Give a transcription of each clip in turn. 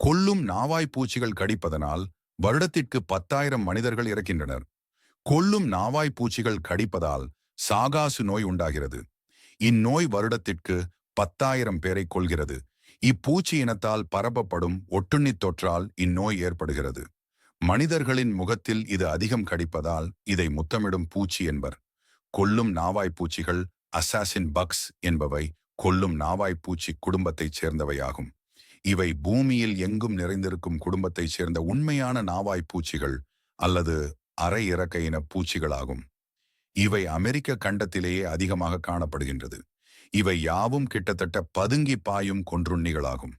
கொல்லும் நாவாய் பூச்சிகள் கடிப்பதனால் வருடத்திற்கு பத்தாயிரம் மனிதர்கள் இறக்கின்றனர். கொல்லும் நாவாய் பூச்சிகள் கடிப்பதால் சாகாசு நோய் உண்டாகிறது. இந்நோய் வருடத்திற்கு பத்தாயிரம் பேரை கொள்கிறது இப்பூச்சி இனத்தால் பரப்பப்படும் ஒட்டுண்ணித் தொற்றால் இந்நோய் ஏற்படுகிறது. மனிதர்களின் முகத்தில் இது அதிகம் கடிப்பதால் இதை முத்தமிடும் பூச்சி என்பர். கொல்லும் நாவாய் பூச்சிகள் அசாசின் பக்ஸ் என்பவை கொல்லும் நாவாய் பூச்சி குடும்பத்தைச் சேர்ந்தவையாகும். இவை பூமியில் எங்கும் நிறைந்திருக்கும் குடும்பத்தைச் சேர்ந்த உண்மையான நாவாய் பூச்சிகள் அல்லது அரை இறக்க பூச்சிகளாகும். இவை அமெரிக்க கண்டத்திலேயே அதிகமாக காணப்படுகின்றது. இவை யாவும் கிட்டத்தட்ட பதுங்கி பாயும் கொன்றுண்ணிகளாகும்.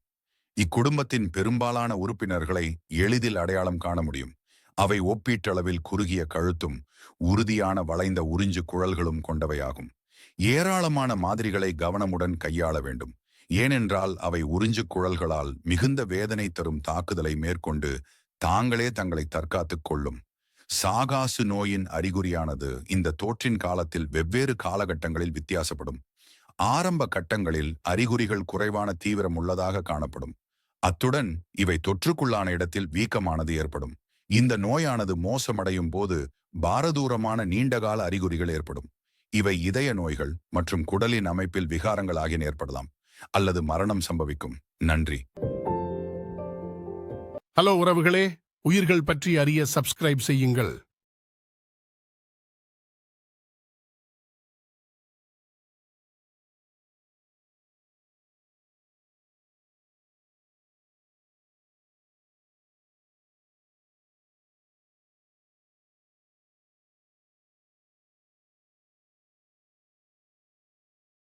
இக்குடும்பத்தின் பெரும்பாலான உறுப்பினர்களை எளிதில் அடையாளம் காண முடியும். அவை ஒப்பீட்டளவில் குறுகிய கழுத்தும் உறுதியான வளைந்த உறிஞ்சு குழல்களும் கொண்டவையாகும். ஏராளமான மாதிரிகளை கவனமுடன் கையாள வேண்டும். ஏனென்றால் அவை உறிஞ்சு குழல்களால் மிகுந்த வேதனை தரும் தாக்குதலை மேற்கொண்டு தாங்களே தங்களை தற்காத்துக் கொள்ளும். சாகாசு நோயின் அறிகுறியானது இந்த தோற்றின் காலத்தில் வெவ்வேறு காலகட்டங்களில் வித்தியாசப்படும். ஆரம்ப கட்டங்களில் அறிகுறிகள் குறைவான தீவிரம் உள்ளதாக காணப்படும். அத்துடன் இவை தொற்றுக்குள்ளான இடத்தில் வீக்கமானது ஏற்படும். இந்த நோயானது மோசமடையும் போது பாரதூரமான நீண்டகால அறிகுறிகள் ஏற்படும். இவை இதய நோய்கள் மற்றும் குடலின் அமைப்பில் விகாரங்கள் ஆகிய ஏற்படலாம். அல்லது மரணம் சம்பவிக்கும். நன்றி. ஹலோ உறவுகளே உயிர்கள் பற்றி அறிய சப்ஸ்கிரைப் செய்யுங்கள்.